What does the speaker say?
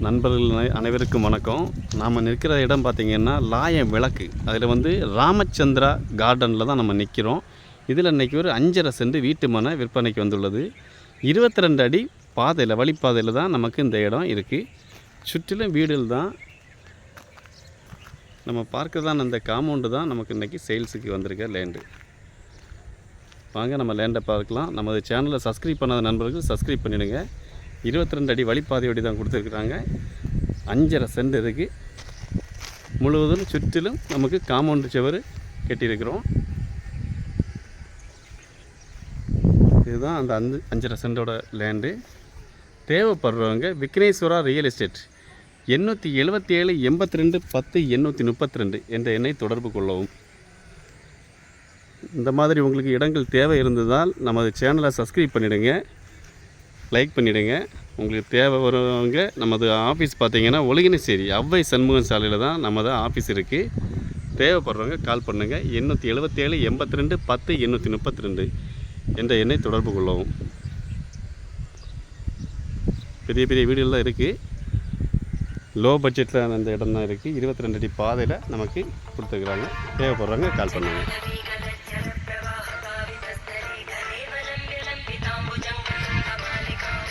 நண்பர்கள் அனை- அனைவருக்கும் வணக்கம். நாம் நிற்கிற இடம் பார்த்திங்கன்னா லாயம் விளக்கு. அதில் வந்து ராமச்சந்திரா கார்டனில் தான் நம்ம நிற்கிறோம் இதில் இன்றைக்கி ஒரு அஞ்சரை சென்ட் வீட்டு மனை விற்பனைக்கு வந்துள்ளது. இருபத்தி ரெண்டு அடி பாதையில் வழிப்பாதையில் தான் நமக்கு இந்த இடம் இருக்குது சுற்றிலும் வீடுகள் தான். நம்ம பார்க்கறதான அந்த காம்பவுண்டு தான் நமக்கு இன்றைக்கி சேல்ஸுக்கு வந்திருக்க லேண்டு. வாங்க நம்ம லேண்டை பார்க்கலாம். நமது சேனலை சப்ஸ்கிரைப் பண்ணாத நண்பர்கள் சப்ஸ்கிரைப் பண்ணிடுங்க. இருபத்தி ரெண்டு அடி வழிப்பாதையோடி தான் கொடுத்துருக்குறாங்க. அஞ்சரை சென்ட் இருக்குது முழுவதும் சுற்றிலும் நமக்கு காம்பவுண்டு சுவர் கட்டியிருக்கிறோம். இதுதான் அந்த அஞ்சு அஞ்சரை சென்டோட லேண்டு. தேவைப்படுறவங்க விக்னேஸ்வரா ரியல் எஸ்டேட். எண்ணூற்றி எழுபத்தி ஏழு எண்பத்தி ரெண்டு பத்து எண்ணூற்றி முப்பத்தி ரெண்டு என்ற எண்ணை தொடர்பு கொள்ளவும். இந்த மாதிரி உங்களுக்கு இடங்கள் தேவை இருந்ததால் நமது சேனலை சப்ஸ்கிரைப் பண்ணிவிடுங்க லைக் பண்ணிவிடுங்க உங்களுக்கு தேவை வரவங்க நமது ஆஃபீஸ் பார்த்தீங்கன்னா ஒழுகினசேரி அவ்வை சண்முகம் சாலையில் தான் நமது ஆஃபீஸ் இருக்குது தேவைப்படுறவங்க கால் பண்ணுங்கள் எண்ணூற்றி எழுபத்தேழு எண்பத்தி ரெண்டு பத்து எண்ணூற்றி முப்பத்தி ரெண்டு என்ற எண்ணை தொடர்பு கொள்ளவும். பெரிய பெரிய வீடுகள்லாம் இருக்குது லோ பட்ஜெட்டில் அந்த இடம் தான் இருக்குது இருபத்தி ரெண்டு அடி பாதையில் நமக்கு கொடுத்துருக்குறாங்க. தேவைப்படுறவங்க கால் பண்ணுங்கள்